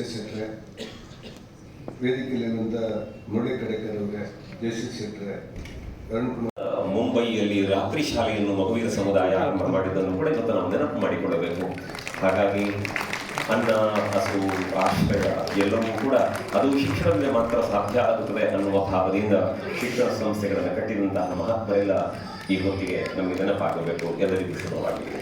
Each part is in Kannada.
ಎಸ್ ಶೆಟ್ರೆ ವೇದಿಕೆಯಲ್ಲಿರುವಂಥ ಮುರಳಿ ಕಡೆಕರ್ ಅವರೇ ಜಯಶ್ರೀ ಶೆಟ್ರೆ ಅರುಣ್ ಕುಮಾರ್. ಮುಂಬಯಿಯಲ್ಲಿ ರಾತ್ರಿ ಶಾಲೆಯನ್ನು ಮಗುವಿನ ಸಮುದಾಯ ಆರಂಭ ಮಾಡಿದ್ದನ್ನು ಕೂಡ ಇವತ್ತು ನಾವು ನೆನಪು ಮಾಡಿಕೊಳ್ಳಬೇಕು. ಹಾಗಾಗಿ ಅನ್ನ, ಹಸು ಆಶ್ರಯ ಎಲ್ಲವೂ ಕೂಡ ಅದು ಶಿಕ್ಷಣದಿಂದ ಮಾತ್ರ ಸಾಧ್ಯ ಆಗುತ್ತದೆ ಅನ್ನುವ ಭಾವದಿಂದ ಶಿಕ್ಷಣ ಸಂಸ್ಥೆಗಳನ್ನು ಕಟ್ಟಿದಂತಹ ಮಹಾತ್ಮರೆಲ್ಲ ಈ ಹೊತ್ತಿಗೆ ನಮಗೆ ನೆನಪಾಗಬೇಕು. ಎಲ್ಲರಿಗೂ ಶುಭವಾಗಿದೆ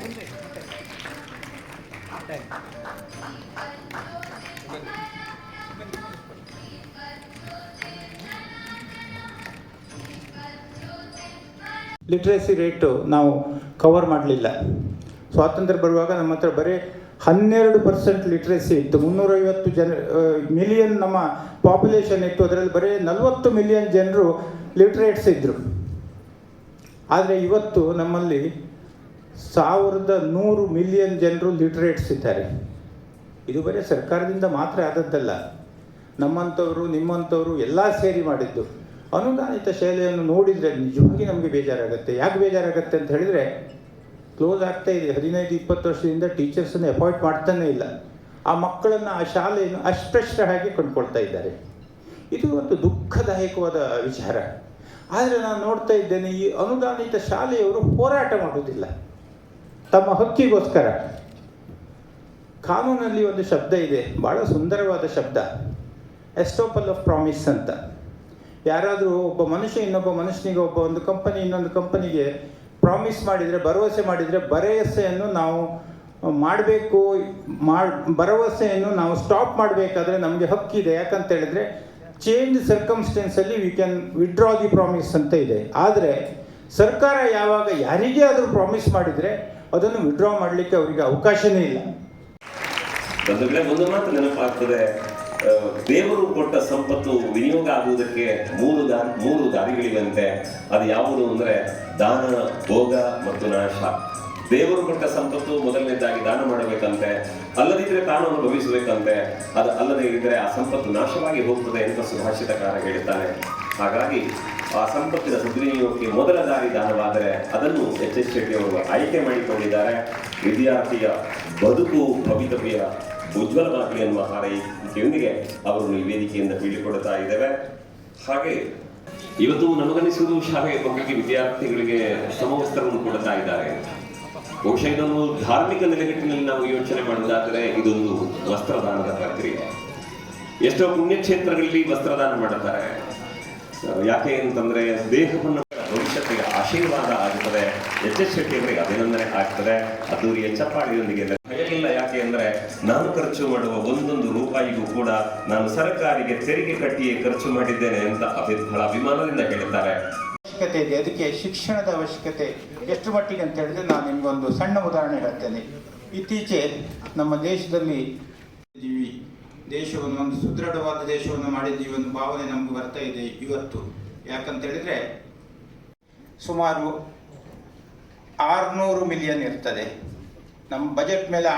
ಲಿಟ್ರೇಸಿ ರೇಟು ನಾವು ಕವರ್ ಮಾಡಲಿಲ್ಲ. ಸ್ವಾತಂತ್ರ್ಯ ಬರುವಾಗ ನಮ್ಮ ಹತ್ರ ಬರೀ ಹನ್ನೆರಡು ಪರ್ಸೆಂಟ್ ಲಿಟ್ರೇಸಿ ಇತ್ತು. ಮುನ್ನೂರೈವತ್ತು ಜನ ಮಿಲಿಯನ್ ನಮ್ಮ ಪಾಪ್ಯುಲೇಷನ್ ಇತ್ತು. ಅದರಲ್ಲಿ ಬರೀ ನಲವತ್ತು ಮಿಲಿಯನ್ ಜನರು ಲಿಟ್ರೇಟ್ಸ್ ಇದ್ದರು ಆದರೆ ಇವತ್ತು ನಮ್ಮಲ್ಲಿ ಸಾವಿರದ ನೂರು ಮಿಲಿಯನ್ ಜನರು ಲಿಟ್ರೇಟ್ಸ್ ಇದ್ದಾರೆ. ಇದು ಬರೀ ಸರ್ಕಾರದಿಂದ ಮಾತ್ರ ಆದದ್ದಲ್ಲ. ನಮ್ಮಂಥವರು, ನಿಮ್ಮಂಥವರು ಎಲ್ಲ ಸೇರಿ ಮಾಡಿದ್ದು. ಅನುದಾನಿತ ಶಾಲೆಯನ್ನು ನೋಡಿದರೆ ನಿಜವಾಗಿ ನಮಗೆ ಬೇಜಾರಾಗುತ್ತೆ. ಯಾಕೆ ಬೇಜಾರಾಗುತ್ತೆ ಅಂತ ಹೇಳಿದರೆ ಕ್ಲೋಸ್ ಆಗ್ತಾ ಇದೆ. ಹದಿನೈದು, ಇಪ್ಪತ್ತು ವರ್ಷದಿಂದ ಟೀಚರ್ಸನ್ನು ಅಪಾಯಿಂಟ್ ಮಾಡ್ತಾನೇ ಇಲ್ಲ. ಆ ಮಕ್ಕಳನ್ನು ಆ ಶಾಲೆಯನ್ನು ಅಸ್ಪೃಶ್ಯರಾಗಿ ಕೊಂಡ್ಕೊಳ್ತಾ ಇದ್ದಾರೆ. ಇದು ಒಂದು ದುಃಖದಾಯಕವಾದ ವಿಚಾರ. ಆದರೆ ನಾನು ನೋಡ್ತಾ ಇದ್ದೇನೆ, ಈ ಅನುದಾನಿತ ಶಾಲೆಯವರು ಹೋರಾಟ ಮಾಡುವುದಿಲ್ಲ. ತಮ್ಮ ಹಕ್ಕಿಗೋಸ್ಕರ. ಕಾನೂನಲ್ಲಿ ಒಂದು ಶಬ್ದ ಇದೆ. ಭಾಳ ಸುಂದರವಾದ ಶಬ್ದ. ಎಸ್ಟೋಪಲ್ ಆಫ್ ಪ್ರಾಮಿಸ್ ಅಂತ. ಯಾರಾದರೂ ಒಬ್ಬ ಮನುಷ್ಯ ಇನ್ನೊಬ್ಬ ಮನುಷ್ಯನಿಗೆ, ಒಬ್ಬ ಒಂದು ಕಂಪನಿ ಇನ್ನೊಂದು ಕಂಪನಿಗೆ ಪ್ರಾಮಿಸ್ ಮಾಡಿದರೆ, ಭರವಸೆ ಮಾಡಿದರೆ, ಭರವಸೆಯನ್ನು ನಾವು ಮಾಡಬೇಕು, ಮಾಡಿ, ಭರವಸೆಯನ್ನು ನಾವು ಸ್ಟಾಪ್ ಮಾಡಬೇಕಾದ್ರೆ ನಮಗೆ ಹಕ್ಕಿದೆ. ಯಾಕಂತ ಹೇಳಿದ್ರೆ change ಸರ್ಕಮ್ಸ್ಟೆನ್ಸಲ್ಲಿ we can withdraw the promise ಅಂತ ಇದೆ. ಆದರೆ, ಸರ್ಕಾರ ಯಾವಾಗ ಯಾರಿಗೇ ಆದರೂ ಪ್ರಾಮಿಸ್ ಮಾಡಿದರೆ, ಅದನ್ನು ವಿಡ್ರಾ ಮಾಡಲಿಕ್ಕೆ ಅವರಿಗೆ ಅವಕಾಶವೇ ಇಲ್ಲ. ಒಂದು ಮಾತು ನೆನಪಾಗ್ತದೆ. ದೇವರು ಕೊಟ್ಟ ಸಂಪತ್ತು ವಿನಿಯೋಗ ಆಗುವುದಕ್ಕೆ ಮೂರು ದಾ ಮೂರು ದಾರಿಗಳಿವಂತೆ ಅದು ಯಾವುದು ಅಂದರೆ ದಾನ, ಭೋಗ ಮತ್ತು ನಾಶ. ದೇವರು ಕೊಟ್ಟ ಸಂಪತ್ತು ಮೊದಲನೇದಾಗಿ ದಾನ ಮಾಡಬೇಕಂತೆ. ಅಲ್ಲದಿದ್ದರೆ ತಾನು ಅನುಭವಿಸಬೇಕಂತೆ ಅದು ಅಲ್ಲದೆ ಇದ್ದರೆ ಆ ಸಂಪತ್ತು ನಾಶವಾಗಿ ಹೋಗ್ತದೆ ಅಂತ ಸುಭಾಷಿತಕಾರ ಹೇಳುತ್ತಾರೆ ಹಾಗಾಗಿ ಆ ಸಂಪತ್ತಿನ ಸದ್ವಿನಿಯೋಗಕ್ಕೆ ಮೊದಲ ದಾರಿ ದಾನವಾದರೆ ಅದನ್ನು ಎಚ್ ಎಸ್ ಶೆಟ್ಟಿ ಅವರು ಆಯ್ಕೆ ಮಾಡಿಕೊಂಡಿದ್ದಾರೆ. ವಿದ್ಯಾರ್ಥಿಯ ಬದುಕು ಭವಿತವ್ಯ. ಉಜ್ವಲವಾಗಲಿ ಎನ್ನುವ ಹಾರೈಕೆಯೊಂದಿಗೆ ಅವರು ಈ ವೇದಿಕೆಯಿಂದ ಬೀಳಿಕೊಡುತ್ತಾ ಇದ್ದೇವೆ. ಹಾಗೆ ಇವತ್ತು ನಮಗನಿಸುವುದು ಶಾಲೆಯ ಮಕ್ಕಳಿಗೆ ವಿದ್ಯಾರ್ಥಿಗಳಿಗೆ ಸಮವಸ್ತ್ರವನ್ನು ಕೊಡುತ್ತಾ ಇದ್ದಾರೆ. ಬಹುಶಃ ಇದನ್ನು ಧಾರ್ಮಿಕ ನೆಲೆಗಟ್ಟಿನಲ್ಲಿ ನಾವು ಯೋಚನೆ ಮಾಡುವುದಾದರೆ ಇದೊಂದು ವಸ್ತ್ರದಾನದ ಪ್ರಕ್ರಿಯೆ. ಎಷ್ಟೋ ಪುಣ್ಯಕ್ಷೇತ್ರಗಳಲ್ಲಿ ವಸ್ತ್ರದಾನ ಮಾಡುತ್ತಾರೆ. ಯಾಕೆ ಅಂತಂದ್ರೆ ದೇಹವನ್ನು ಭವಿಷ್ಯಕ್ಕೆ ಆಶೀರ್ವಾದ ಆಗುತ್ತದೆ ಎಚ್ ಎಸ್ ಶೆಟ್ಟಿ ಅವರಿಗೆ ಅಭಿನಂದನೆ ಆಗ್ತದೆ. ಅದ್ದೂರಿಯ ಚಪ್ಪಾಳಿಯೊಂದಿಗೆ ಇಲ್ಲ ಯಾಕೆ ಅಂದ್ರೆ ನಾನು ಖರ್ಚು ಮಾಡುವ ಒಂದೊಂದು ರೂಪಾಯಿಗೂ ಕೂಡ ನಾನು ಸರ್ಕಾರಿಗೆ ತೆರಿಗೆ ಕಟ್ಟಿಯೇ ಖರ್ಚು ಮಾಡಿದ್ದೇನೆ ಅಂತ ಬಹಳ ಅಭಿಮಾನದಿಂದ ಹೇಳ್ತಾರೆ ಅವಶ್ಯಕತೆ ಇದೆ. ಅದಕ್ಕೆ ಶಿಕ್ಷಣದ ಅವಶ್ಯಕತೆ ಎಷ್ಟು ಮಟ್ಟಿಗೆ ಅಂತ ಹೇಳಿದ್ರೆ ನಾನು ನಿಮಗೊಂದು ಸಣ್ಣ ಉದಾಹರಣೆ ಹೇಳ್ತೇನೆ. ಇತ್ತೀಚೆ ನಮ್ಮ ದೇಶದಲ್ಲಿ ದೇಶವನ್ನು ಒಂದು ಸುದೃಢವಾದ ದೇಶವನ್ನು ಮಾಡಿದ್ದೀವಿ ಒಂದು ಭಾವನೆ ನಮ್ಗೆ ಬರ್ತಾ ಇದೆ ಇವತ್ತು. ಯಾಕಂತ ಹೇಳಿದ್ರೆ ಸುಮಾರು ಆರುನೂರು ಮಿಲಿಯನ್ ಇರ್ತದೆ. ನಮ್ಮ ಬಜೆಟ್ ಮೇಲೆ